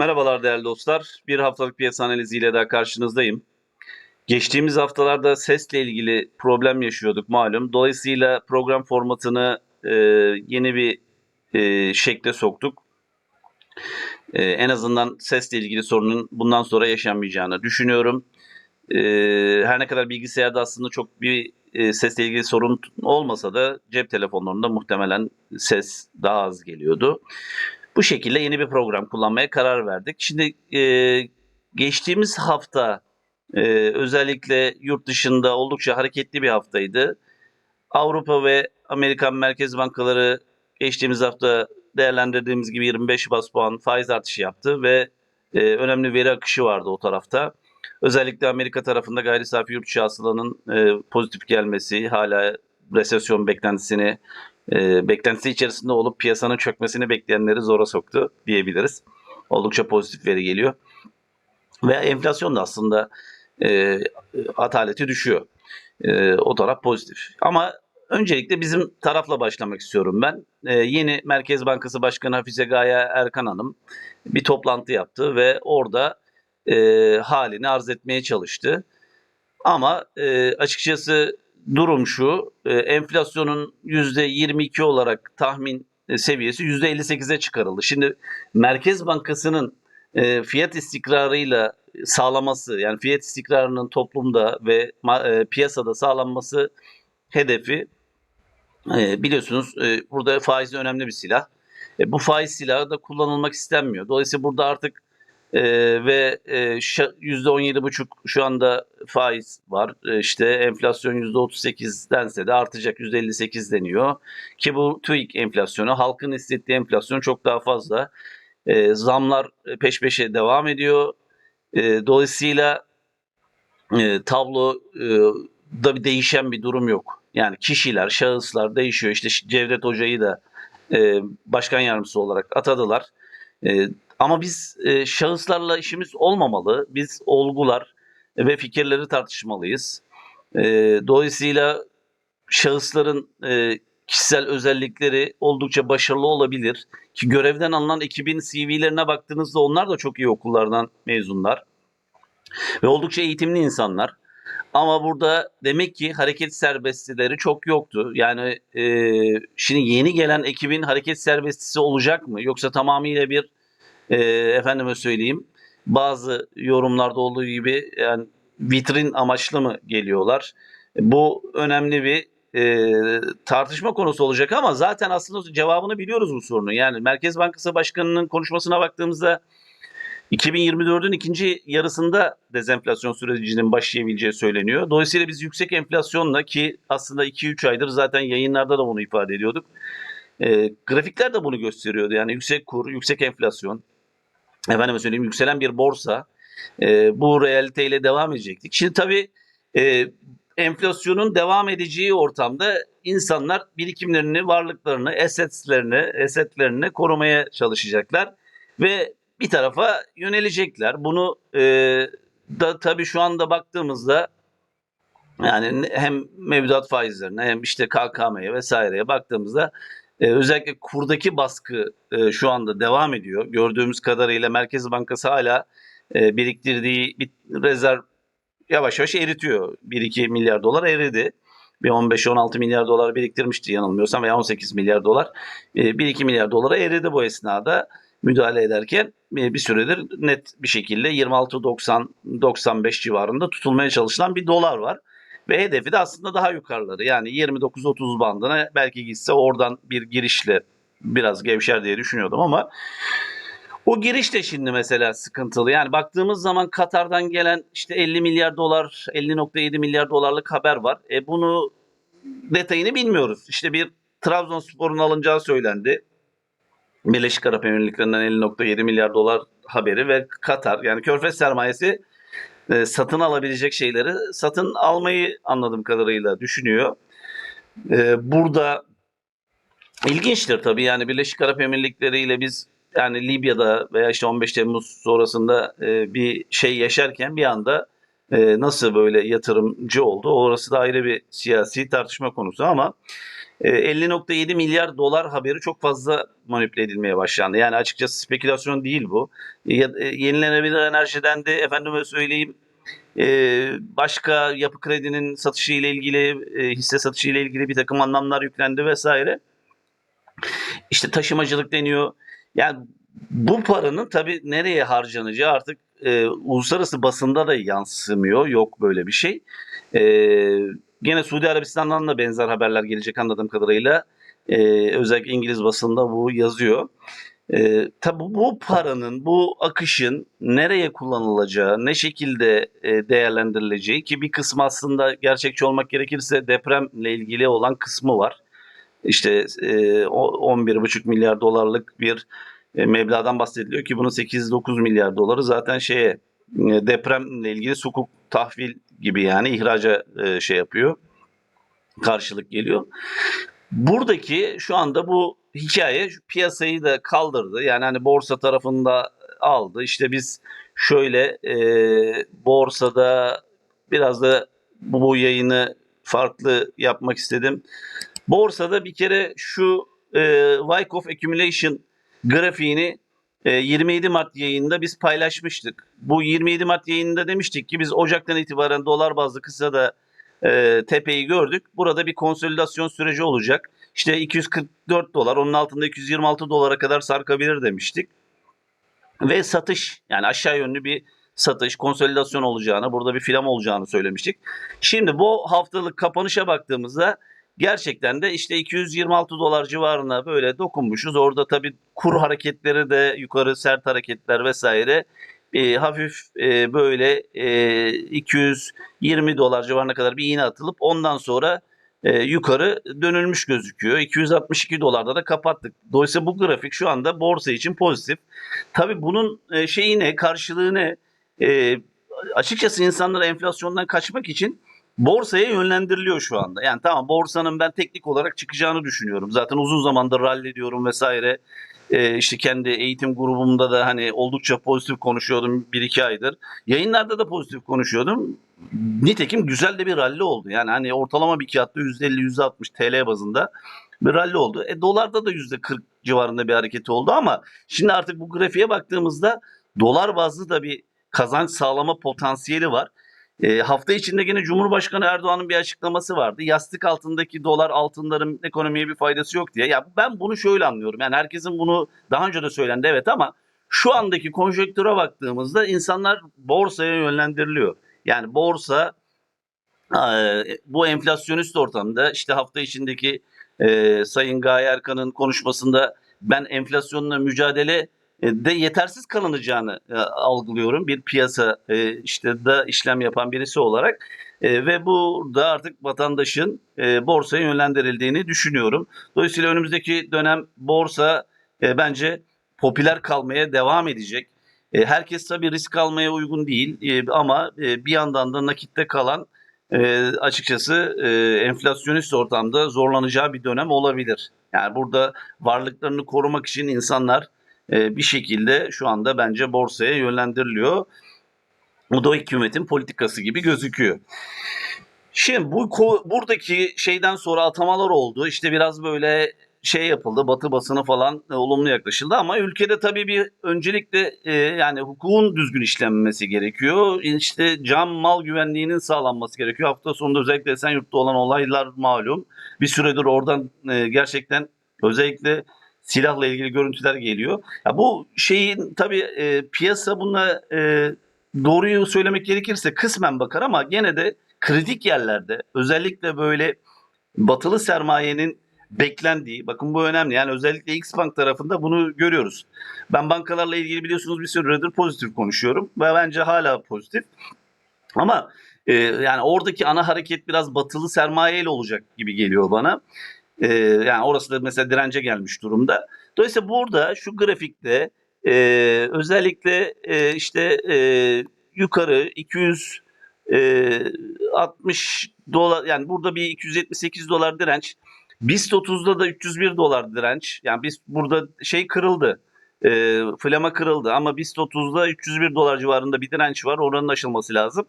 Merhabalar değerli dostlar. Bir haftalık piyasa analiziyle daha karşınızdayım. Geçtiğimiz haftalarda sesle ilgili problem yaşıyorduk malum. Dolayısıyla program formatını e, yeni bir e, şekle soktuk. E, en azından sesle ilgili sorunun bundan sonra yaşanmayacağını düşünüyorum. E, her ne kadar bilgisayarda aslında çok bir e, sesle ilgili sorun olmasa da cep telefonlarında muhtemelen ses daha az geliyordu. Bu şekilde yeni bir program kullanmaya karar verdik. Şimdi e, geçtiğimiz hafta e, özellikle yurt dışında oldukça hareketli bir haftaydı. Avrupa ve Amerikan merkez bankaları geçtiğimiz hafta değerlendirdiğimiz gibi 25 bas puan faiz artışı yaptı ve e, önemli veri akışı vardı o tarafta. Özellikle Amerika tarafında gayri safi yurt içi hasılanın e, pozitif gelmesi, hala resesyon beklentisini e, beklentisi içerisinde olup piyasanın çökmesini bekleyenleri zora soktu diyebiliriz. Oldukça pozitif veri geliyor. Ve enflasyon da aslında e, ataleti düşüyor. E, o taraf pozitif. Ama öncelikle bizim tarafla başlamak istiyorum ben. E, yeni Merkez Bankası Başkanı Hafize Gaye Erkan Hanım bir toplantı yaptı ve orada e, halini arz etmeye çalıştı. Ama e, açıkçası durum şu, e, enflasyonun %22 olarak tahmin e, seviyesi %58'e çıkarıldı. Şimdi Merkez Bankası'nın e, fiyat istikrarıyla sağlaması, yani fiyat istikrarının toplumda ve e, piyasada sağlanması hedefi biliyorsunuz burada faiz önemli bir silah. Bu faiz silahı da kullanılmak istenmiyor. Dolayısıyla burada artık e, ve e, şa- %17,5 şu anda faiz var. E, işte enflasyon %38'dense de artacak %58 deniyor. Ki bu TÜİK enflasyonu, halkın hissettiği enflasyon çok daha fazla. E, zamlar peş peşe devam ediyor. E, dolayısıyla e, tablo e, da bir değişen bir durum yok. Yani kişiler, şahıslar değişiyor. İşte Cevdet Hoca'yı da e, başkan yardımcısı olarak atadılar. E, ama biz e, şahıslarla işimiz olmamalı. Biz olgular ve fikirleri tartışmalıyız. E, dolayısıyla şahısların e, kişisel özellikleri oldukça başarılı olabilir. Ki görevden alınan ekibin CV'lerine baktığınızda onlar da çok iyi okullardan mezunlar. Ve oldukça eğitimli insanlar. Ama burada demek ki hareket serbestileri çok yoktu. Yani e, şimdi yeni gelen ekibin hareket serbestisi olacak mı? Yoksa tamamıyla bir e, efendime söyleyeyim bazı yorumlarda olduğu gibi yani vitrin amaçlı mı geliyorlar? Bu önemli bir e, tartışma konusu olacak ama zaten aslında cevabını biliyoruz bu sorunun. Yani Merkez Bankası Başkanı'nın konuşmasına baktığımızda 2024'ün ikinci yarısında dezenflasyon sürecinin başlayabileceği söyleniyor. Dolayısıyla biz yüksek enflasyonla ki aslında 2-3 aydır zaten yayınlarda da bunu ifade ediyorduk. E, grafikler de bunu gösteriyordu. Yani yüksek kur, yüksek enflasyon, efendime söyleyeyim yükselen bir borsa e, bu realiteyle devam edecektik. Şimdi tabii e, enflasyonun devam edeceği ortamda insanlar birikimlerini, varlıklarını, assetlerini, assetlerini korumaya çalışacaklar ve bir tarafa yönelecekler. Bunu e, da tabii şu anda baktığımızda yani hem mevduat faizlerine hem işte KKM'ye vesaireye baktığımızda e, özellikle kurdaki baskı e, şu anda devam ediyor. Gördüğümüz kadarıyla Merkez Bankası hala e, biriktirdiği bir rezerv yavaş yavaş eritiyor. 1-2 milyar dolar eridi. Bir 15-16 milyar dolar biriktirmişti yanılmıyorsam veya 18 milyar dolar. E, 1-2 milyar dolara eridi bu esnada müdahale ederken e, bir süredir net bir şekilde 26-90-95 civarında tutulmaya çalışılan bir dolar var. Ve hedefi de aslında daha yukarıları. Yani 29-30 bandına belki gitse oradan bir girişle biraz gevşer diye düşünüyordum ama o giriş de şimdi mesela sıkıntılı. Yani baktığımız zaman Katar'dan gelen işte 50 milyar dolar, 50.7 milyar dolarlık haber var. E bunu detayını bilmiyoruz. İşte bir Trabzonspor'un alınacağı söylendi. Birleşik Arap Emirlikleri'nden 50.7 milyar dolar haberi ve Katar yani Körfez sermayesi e, satın alabilecek şeyleri satın almayı anladığım kadarıyla düşünüyor. E, burada ilginçtir tabii yani Birleşik Arap Emirlikleri ile biz yani Libya'da veya işte 15 Temmuz sonrasında e, bir şey yaşarken bir anda e, nasıl böyle yatırımcı oldu orası da ayrı bir siyasi tartışma konusu ama 50.7 milyar dolar haberi çok fazla manipüle edilmeye başlandı. Yani açıkçası spekülasyon değil bu. E, yenilenebilir enerjiden de efendime söyleyeyim e, başka yapı kredinin satışı ile ilgili e, hisse satışı ile ilgili bir takım anlamlar yüklendi vesaire. İşte taşımacılık deniyor. Yani bu paranın tabii nereye harcanacağı artık e, uluslararası basında da yansımıyor. Yok böyle bir şey. E, gene Suudi Arabistan'dan da benzer haberler gelecek anladığım kadarıyla. E, özellikle İngiliz basında bu yazıyor. E, tabii bu paranın, bu akışın nereye kullanılacağı, ne şekilde e, değerlendirileceği ki bir kısmı aslında gerçekçi olmak gerekirse depremle ilgili olan kısmı var. İşte e, o- 11,5 milyar dolarlık bir e, meblağdan bahsediliyor ki bunun 8-9 milyar doları zaten şeye e, depremle ilgili sukuk tahvil gibi yani ihraca e, şey yapıyor. Karşılık geliyor. Buradaki şu anda bu hikaye piyasayı da kaldırdı. Yani hani borsa tarafında aldı. İşte biz şöyle e, borsada biraz da bu, bu yayını farklı yapmak istedim. Borsada bir kere şu e, Wyckoff Accumulation grafiğini 27 Mart yayında biz paylaşmıştık. Bu 27 Mart yayında demiştik ki biz Ocak'tan itibaren dolar bazlı kısa da e, tepeyi gördük. Burada bir konsolidasyon süreci olacak. İşte 244 dolar, onun altında 226 dolara kadar sarkabilir demiştik. Ve satış yani aşağı yönlü bir satış, konsolidasyon olacağını, burada bir filan olacağını söylemiştik. Şimdi bu haftalık kapanışa baktığımızda gerçekten de işte 226 dolar civarına böyle dokunmuşuz. Orada tabii kur hareketleri de yukarı sert hareketler vesaire e, hafif e, böyle e, 220 dolar civarına kadar bir iğne atılıp ondan sonra e, yukarı dönülmüş gözüküyor. 262 dolarda da kapattık. Dolayısıyla bu grafik şu anda borsa için pozitif. Tabii bunun e, şeyi ne, karşılığı ne? E, açıkçası insanlar enflasyondan kaçmak için borsaya yönlendiriliyor şu anda. Yani tamam borsanın ben teknik olarak çıkacağını düşünüyorum. Zaten uzun zamandır rally diyorum vesaire. Ee, işte kendi eğitim grubumda da hani oldukça pozitif konuşuyordum bir iki aydır. Yayınlarda da pozitif konuşuyordum. Nitekim güzel de bir rally oldu. Yani hani ortalama bir kağıtta %50-%60 TL bazında bir rally oldu. E dolarda da %40 civarında bir hareketi oldu ama şimdi artık bu grafiğe baktığımızda dolar bazlı da bir kazanç sağlama potansiyeli var. E, hafta içinde yine Cumhurbaşkanı Erdoğan'ın bir açıklaması vardı. Yastık altındaki dolar altınların ekonomiye bir faydası yok diye. Ya ben bunu şöyle anlıyorum. Yani herkesin bunu daha önce de söylendi evet ama şu andaki konjonktüre baktığımızda insanlar borsaya yönlendiriliyor. Yani borsa e, bu enflasyonist ortamda işte hafta içindeki e, Sayın Gaye Erkan'ın konuşmasında ben enflasyonla mücadele de yetersiz kalınacağını e, algılıyorum bir piyasa e, işte da işlem yapan birisi olarak E, ve burada artık vatandaşın e, borsaya yönlendirildiğini düşünüyorum. Dolayısıyla önümüzdeki dönem borsa e, bence popüler kalmaya devam edecek. E, herkes tabii risk almaya uygun değil e, ama e, bir yandan da nakitte kalan e, açıkçası e, enflasyonist ortamda zorlanacağı bir dönem olabilir. Yani burada varlıklarını korumak için insanlar e, bir şekilde şu anda bence borsaya yönlendiriliyor. Bu da hükümetin politikası gibi gözüküyor. Şimdi bu buradaki şeyden sonra atamalar oldu. İşte biraz böyle şey yapıldı. Batı basını falan e, olumlu yaklaşıldı ama ülkede tabii bir öncelikle e, yani hukukun düzgün işlenmesi gerekiyor. İşte can mal güvenliğinin sağlanması gerekiyor. Hafta sonunda özellikle Esenyurt'ta olan olaylar malum. Bir süredir oradan e, gerçekten özellikle silahla ilgili görüntüler geliyor. Ya bu şeyin tabii e, piyasa buna e, doğruyu söylemek gerekirse kısmen bakar ama gene de kritik yerlerde özellikle böyle batılı sermayenin beklendiği, bakın bu önemli. Yani özellikle X Bank tarafında bunu görüyoruz. Ben bankalarla ilgili biliyorsunuz bir süredir pozitif konuşuyorum ve bence hala pozitif. Ama e, yani oradaki ana hareket biraz batılı sermayeyle olacak gibi geliyor bana. E, yani orası da mesela dirence gelmiş durumda. Dolayısıyla burada şu grafikte e, özellikle e, işte e, yukarı 200 e, 60 dolar yani burada bir 278 dolar direnç. BIST 30'da da 301 dolar direnç. Yani biz burada şey kırıldı. E, flama kırıldı ama BIST 30'da 301 dolar civarında bir direnç var. Oranın aşılması lazım.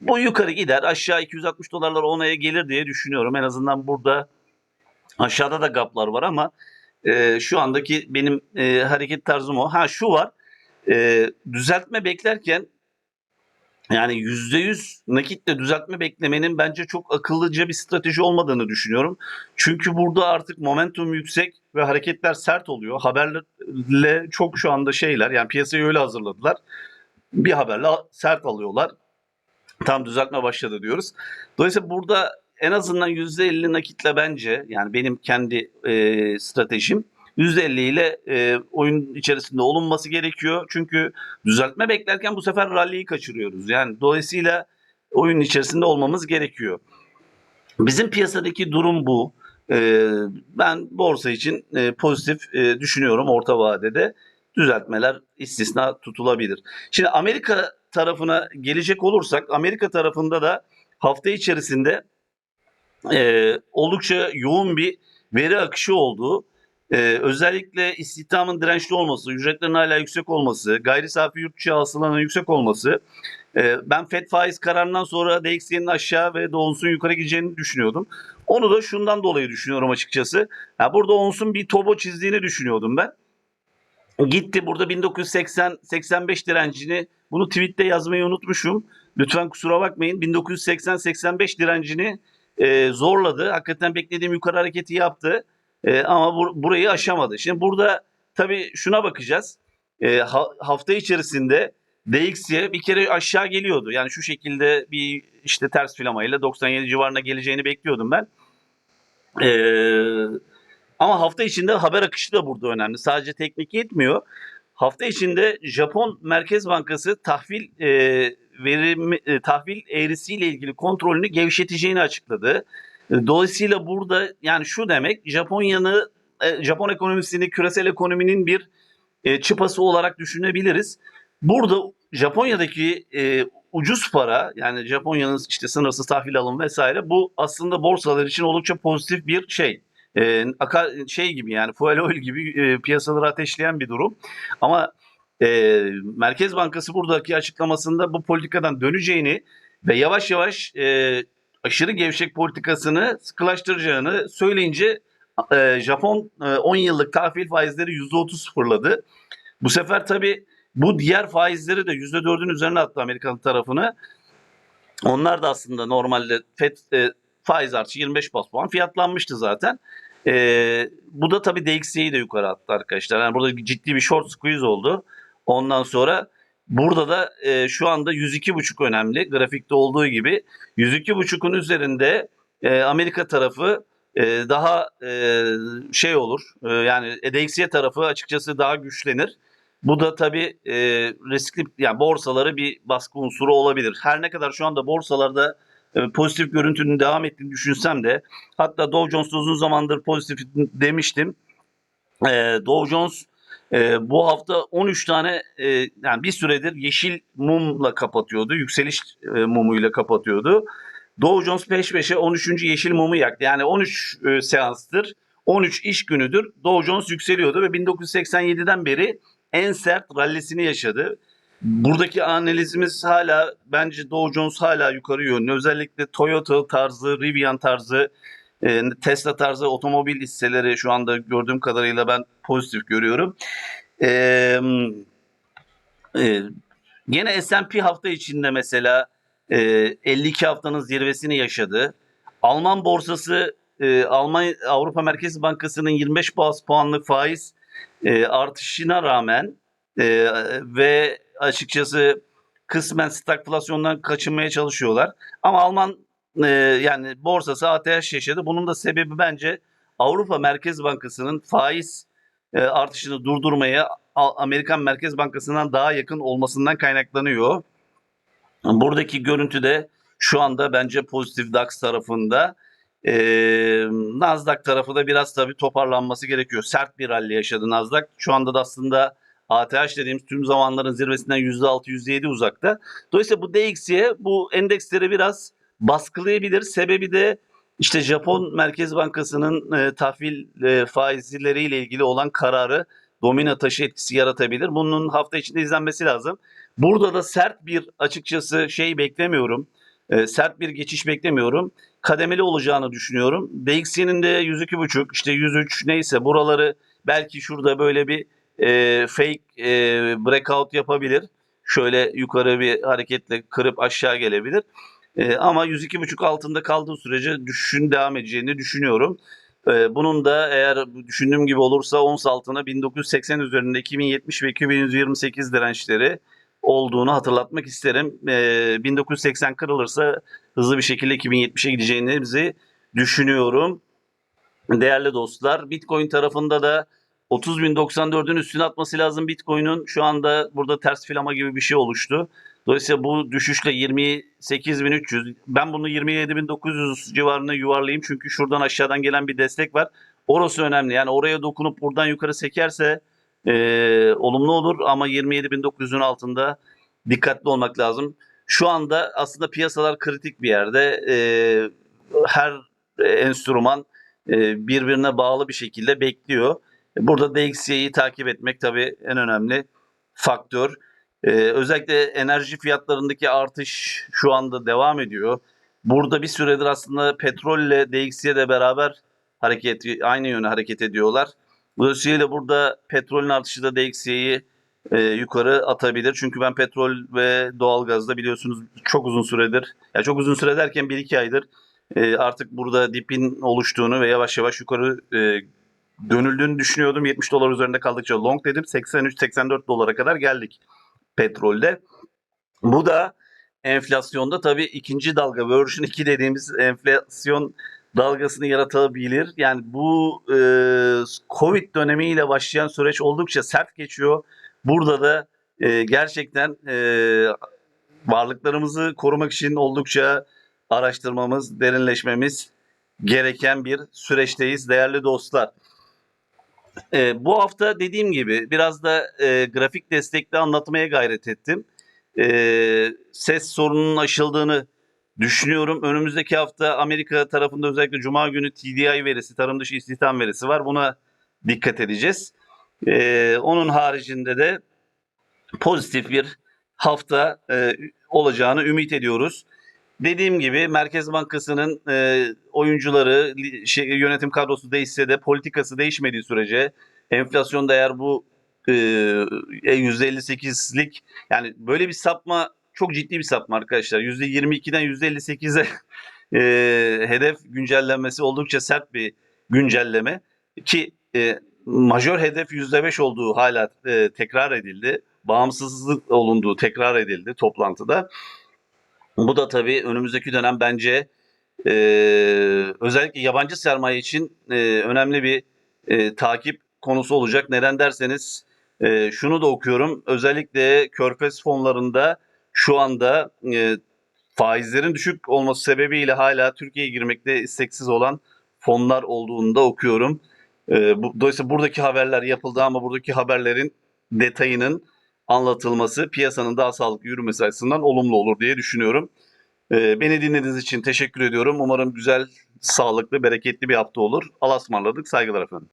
Bu yukarı gider. Aşağı 260 dolarlar onaya gelir diye düşünüyorum. En azından burada Aşağıda da gaplar var ama e, şu andaki benim e, hareket tarzım o. Ha şu var. E, düzeltme beklerken yani %100 nakitle düzeltme beklemenin bence çok akıllıca bir strateji olmadığını düşünüyorum. Çünkü burada artık momentum yüksek ve hareketler sert oluyor. Haberle çok şu anda şeyler yani piyasayı öyle hazırladılar. Bir haberle sert alıyorlar. Tam düzeltme başladı diyoruz. Dolayısıyla burada en azından %50 nakitle bence yani benim kendi e, stratejim %50 ile e, oyun içerisinde olunması gerekiyor. Çünkü düzeltme beklerken bu sefer rally'yi kaçırıyoruz. Yani dolayısıyla oyun içerisinde olmamız gerekiyor. Bizim piyasadaki durum bu. E, ben borsa için e, pozitif e, düşünüyorum orta vadede. Düzeltmeler istisna tutulabilir. Şimdi Amerika tarafına gelecek olursak Amerika tarafında da hafta içerisinde e, oldukça yoğun bir veri akışı olduğu ee, özellikle istihdamın dirençli olması, ücretlerin hala yüksek olması, gayri safi yurt dışı hasılanın yüksek olması. e, ben FED faiz kararından sonra DXY'nin aşağı ve Onsun yukarı gideceğini düşünüyordum. Onu da şundan dolayı düşünüyorum açıkçası. Ya burada Onsun bir tobo çizdiğini düşünüyordum ben. Gitti burada 1980-85 direncini bunu tweette yazmayı unutmuşum. Lütfen kusura bakmayın. 1980-85 direncini e, zorladı. Hakikaten beklediğim yukarı hareketi yaptı. E, ama bur- burayı aşamadı. Şimdi burada tabii şuna bakacağız. E, ha- hafta içerisinde DXY bir kere aşağı geliyordu. Yani şu şekilde bir işte ters filamayla 97 civarına geleceğini bekliyordum ben. E, ama hafta içinde haber akışı da burada önemli. Sadece teknik yetmiyor. Hafta içinde Japon Merkez Bankası tahvil e, verim e, tahvil eğrisiyle ilgili kontrolünü gevşeteceğini açıkladı. E, Dolayısıyla burada yani şu demek Japonya'nı e, Japon ekonomisini küresel ekonominin bir e, çıpası olarak düşünebiliriz. Burada Japonya'daki ucuz para yani Japonya'nın işte sınırsız tahvil alım vesaire bu aslında borsalar için oldukça pozitif bir şey. E, şey gibi yani fuel oil gibi piyasaları ateşleyen bir durum. Ama e, Merkez Bankası buradaki açıklamasında bu politikadan döneceğini ve yavaş yavaş e, aşırı gevşek politikasını sıkılaştıracağını söyleyince e, Japon e, 10 yıllık tahvil faizleri %30 fırladı. Bu sefer tabii bu diğer faizleri de %4'ün üzerine attı Amerikan tarafını. Onlar da aslında normalde FED e, faiz artışı 25 bas puan fiyatlanmıştı zaten. E, bu da tabii DXY'yi de yukarı attı arkadaşlar. Yani burada ciddi bir short squeeze oldu. Ondan sonra burada da e, şu anda 102.5 önemli. Grafikte olduğu gibi 102.5'un üzerinde e, Amerika tarafı e, daha e, şey olur. E, yani DXY tarafı açıkçası daha güçlenir. Bu da tabii e, riskli yani borsaları bir baskı unsuru olabilir. Her ne kadar şu anda borsalarda e, pozitif görüntünün devam ettiğini düşünsem de hatta Dow Jones'ta uzun zamandır pozitif demiştim. E, Dow Jones e, bu hafta 13 tane e, yani bir süredir yeşil mumla kapatıyordu. Yükseliş e, mumuyla kapatıyordu. Dow Jones peş peşe 13. yeşil mumu yaktı. Yani 13 e, seanstır, 13 iş günüdür Dow Jones yükseliyordu ve 1987'den beri en sert rallisini yaşadı. Buradaki analizimiz hala bence Dow Jones hala yukarı yönlü. Özellikle Toyota tarzı, Rivian tarzı, e, Tesla tarzı otomobil hisseleri şu anda gördüğüm kadarıyla ben pozitif görüyorum. E, e, Gene S&P hafta içinde mesela e, 52 haftanın zirvesini yaşadı. Alman borsası e, Alman Avrupa Merkez Bankası'nın 25 bas puanlık faiz e, artışına rağmen e, ve açıkçası kısmen stagflasyondan kaçınmaya çalışıyorlar. Ama Alman e, yani borsası ATH yaşadı. Bunun da sebebi bence Avrupa Merkez Bankası'nın faiz e, artışını durdurmaya Amerikan Merkez Bankası'ndan daha yakın olmasından kaynaklanıyor. Buradaki görüntü de şu anda bence pozitif DAX tarafında. Ee, Nasdaq tarafı da biraz tabii toparlanması gerekiyor. Sert bir rally yaşadı Nasdaq. Şu anda da aslında ATH dediğimiz tüm zamanların zirvesinden %6 %7 uzakta. Dolayısıyla bu DXY bu endeksleri biraz baskılayabilir. Sebebi de işte Japon Merkez Bankası'nın e, tahvil e, faizleriyle ilgili olan kararı domino taşı etkisi yaratabilir. Bunun hafta içinde izlenmesi lazım. Burada da sert bir açıkçası şey beklemiyorum. e, sert bir geçiş beklemiyorum. Kademeli olacağını düşünüyorum. DXY'nin de 102.5 işte 103 neyse buraları belki şurada böyle bir e, fake e, breakout yapabilir. Şöyle yukarı bir hareketle kırıp aşağı gelebilir. E, ama 102.5 altında kaldığı sürece düşüşün devam edeceğini düşünüyorum. E, bunun da eğer düşündüğüm gibi olursa ons altına 1980 üzerinde 2070 ve 2128 dirençleri olduğunu hatırlatmak isterim. E, 1980 kırılırsa hızlı bir şekilde 2070'e gideceğimizi düşünüyorum. Değerli dostlar, Bitcoin tarafında da 30.094'ün üstüne atması lazım Bitcoin'in. Şu anda burada ters filama gibi bir şey oluştu. Dolayısıyla bu düşüşle 28.300, ben bunu 27.900 civarına yuvarlayayım çünkü şuradan aşağıdan gelen bir destek var. Orası önemli. Yani oraya dokunup buradan yukarı sekerse e, olumlu olur ama 27.900'ün altında dikkatli olmak lazım. Şu anda aslında piyasalar kritik bir yerde. E, her enstrüman e, birbirine bağlı bir şekilde bekliyor. Burada DXY'yi takip etmek tabii en önemli faktör. Ee, özellikle enerji fiyatlarındaki artış şu anda devam ediyor. Burada bir süredir aslında petrolle DXY de beraber hareket aynı yöne hareket ediyorlar. Dolayısıyla burada petrolün artışı da DXY'yi e, yukarı atabilir. Çünkü ben petrol ve doğalgazda biliyorsunuz çok uzun süredir, ya çok uzun süre derken 1-2 aydır e, artık burada dipin oluştuğunu ve yavaş yavaş yukarı e, dönüldüğünü düşünüyordum. 70 dolar üzerinde kaldıkça long dedim. 83-84 dolara kadar geldik petrolde. Bu da enflasyonda tabii ikinci dalga version 2 dediğimiz enflasyon dalgasını yaratabilir. Yani bu e, Covid dönemiyle başlayan süreç oldukça sert geçiyor. Burada da e, gerçekten e, varlıklarımızı korumak için oldukça araştırmamız, derinleşmemiz gereken bir süreçteyiz değerli dostlar. E, bu hafta dediğim gibi biraz da e, grafik destekli anlatmaya gayret ettim. E, ses sorununun aşıldığını düşünüyorum. Önümüzdeki hafta Amerika tarafında özellikle Cuma günü TDI verisi, tarım dışı istihdam verisi var. Buna dikkat edeceğiz. E, onun haricinde de pozitif bir hafta e, olacağını ümit ediyoruz. Dediğim gibi Merkez Bankası'nın e, oyuncuları, şey, yönetim kadrosu değişse de politikası değişmediği sürece enflasyonda eğer bu e, %58'lik yani böyle bir sapma çok ciddi bir sapma arkadaşlar. %22'den %58'e e, hedef güncellenmesi oldukça sert bir güncelleme ki e, majör hedef %5 olduğu hala e, tekrar edildi. Bağımsızlık olunduğu tekrar edildi toplantıda. Bu da tabii önümüzdeki dönem bence e, özellikle yabancı sermaye için e, önemli bir e, takip konusu olacak. Neden derseniz e, şunu da okuyorum. Özellikle körfez fonlarında şu anda e, faizlerin düşük olması sebebiyle hala Türkiye'ye girmekte isteksiz olan fonlar olduğunu da okuyorum. E, bu, dolayısıyla buradaki haberler yapıldı ama buradaki haberlerin detayının anlatılması piyasanın daha sağlıklı yürümesi açısından olumlu olur diye düşünüyorum. Ee, beni dinlediğiniz için teşekkür ediyorum. Umarım güzel, sağlıklı, bereketli bir hafta olur. Allah'a ısmarladık. Saygılar efendim.